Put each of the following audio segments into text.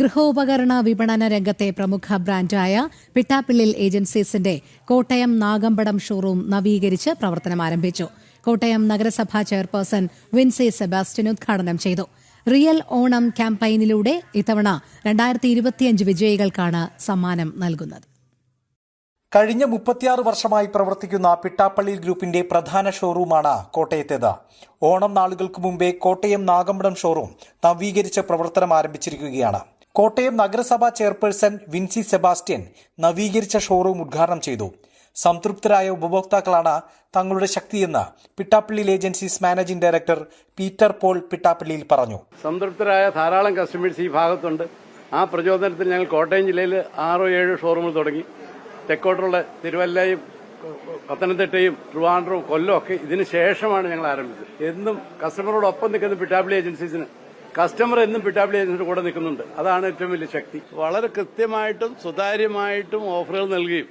ഗൃഹോപകരണ വിപണന രംഗത്തെ പ്രമുഖ ബ്രാൻഡായ പിട്ടാപ്പിള്ളിൽ ഏജൻസീസിന്റെ കോട്ടയം നാഗമ്പടം ഷോറൂം നവീകരിച്ച് പ്രവർത്തനം ആരംഭിച്ചു. കോട്ടയം നഗരസഭാ ചെയർപേഴ്സൺ വിൻസി സെബാസ്റ്റ്യൻ ഉദ്ഘാടനം ചെയ്തു. റിയൽ ഓണം ക്യാമ്പയിനിലൂടെ ഇത്തവണ രണ്ടായിരത്തി ഇരുപത്തിയഞ്ച് വിജയികൾക്കാണ് സമ്മാനം നൽകുന്നത്. കഴിഞ്ഞ മുപ്പത്തിയാറ് വർഷമായി പ്രവർത്തിക്കുന്ന പിട്ടാപ്പള്ളി ഗ്രൂപ്പിന്റെ പ്രധാന ഷോറൂമാണ് കോട്ടയത്തേത്. ഓണം നാളുകൾക്ക് മുമ്പേ കോട്ടയം നാഗമ്പടം ഷോറൂം നവീകരിച്ച് പ്രവർത്തനം ആരംഭിച്ചിരിക്കുകയാണ്. കോട്ടയം നഗരസഭാ ചെയർപേഴ്സൺ വിൻസി സെബാസ്റ്റ്യൻ നവീകരിച്ച ഷോറൂം ഉദ്ഘാടനം ചെയ്തു. സംതൃപ്തരായ ഉപഭോക്താക്കളാണ് തങ്ങളുടെ ശക്തിയെന്ന് Pittappally agencies managing director Peter Paul പിട്ടാപ്പള്ളിയിൽ പറഞ്ഞു. സംതൃപ്തരായ ധാരാളം കസ്റ്റമേഴ്സ് ഈ ഭാഗത്തുണ്ട്. ആ പ്രചോദനത്തിൽ ഞങ്ങൾ കോട്ടയം ജില്ലയിൽ ആറോ ഏഴോ ഷോറൂമുകൾ തുടങ്ങി. തെക്കോട്ടുള്ള തിരുവല്ലയും പത്തനംതിട്ടയും ട്രിവാൻഡ്രവും കൊല്ലം ഒക്കെ ഇതിന് ശേഷമാണ് ഞങ്ങൾ ആരംഭിച്ചത്. എന്നും കസ്റ്റമറോടൊപ്പം നിൽക്കുന്ന പിട്ടാപ്പള്ളി ഏജൻസീസിന് കസ്റ്റമർ എന്നും പിട്ടാപ്പിളി ഏജൻസിയുടെ കൂടെ നിൽക്കുന്നുണ്ട്. അതാണ് ഏറ്റവും വലിയ ശക്തി. വളരെ കൃത്യമായിട്ടും സുതാര്യമായിട്ടും ഓഫറുകൾ നൽകുകയും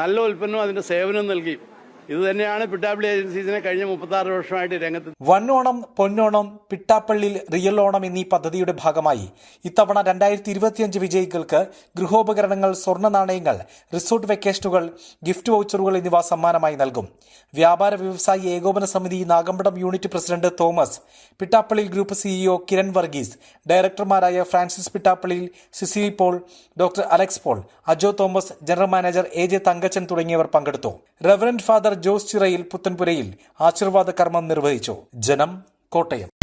നല്ല ഉൽപ്പന്നവും അതിന്റെ സേവനവും നൽകുകയും ഇത് തന്നെയാണ് പിട്ടാപ്പള്ളി ഏജൻസീസിനെ കഴിഞ്ഞ മുപ്പത്തി വർഷമായിട്ട് രംഗത്ത് വണ്ണോണം പൊന്നോണം പിട്ടാപ്പള്ളിയിൽ റിയൽ ഓണം എന്നീ പദ്ധതിയുടെ ഭാഗമായി. ഇത്തവണ രണ്ടായിരത്തി ഇരുപത്തിയഞ്ച് വിജയികൾക്ക് ഗൃഹോപകരണങ്ങൾ സ്വർണ നാണയങ്ങൾ റിസോർട്ട് വെക്കേഷനുകൾ ഗിഫ്റ്റ് വൗച്ചറുകൾ എന്നിവ സമ്മാനമായി നൽകും. വ്യാപാര വ്യവസായി ഏകോപന സമിതി Nagampadam unit president Thomas Pittappally group CEO Kiran Varghese ഡയറക്ടർമാരായ Francis പിട്ടാപ്പള്ളിയിൽ Cicily Paul doctor Alex Paul Ajo Thomas general manager A J Thankachan തുടങ്ങിയവർ പങ്കെടുത്തു. റവറന്റ് ഫാദർ ജോസ് ചിറയിൽ പുത്തൻപുരയിൽ ആശീർവാദ കർമ്മം നിർവഹിച്ചു. ജനം കോട്ടയം.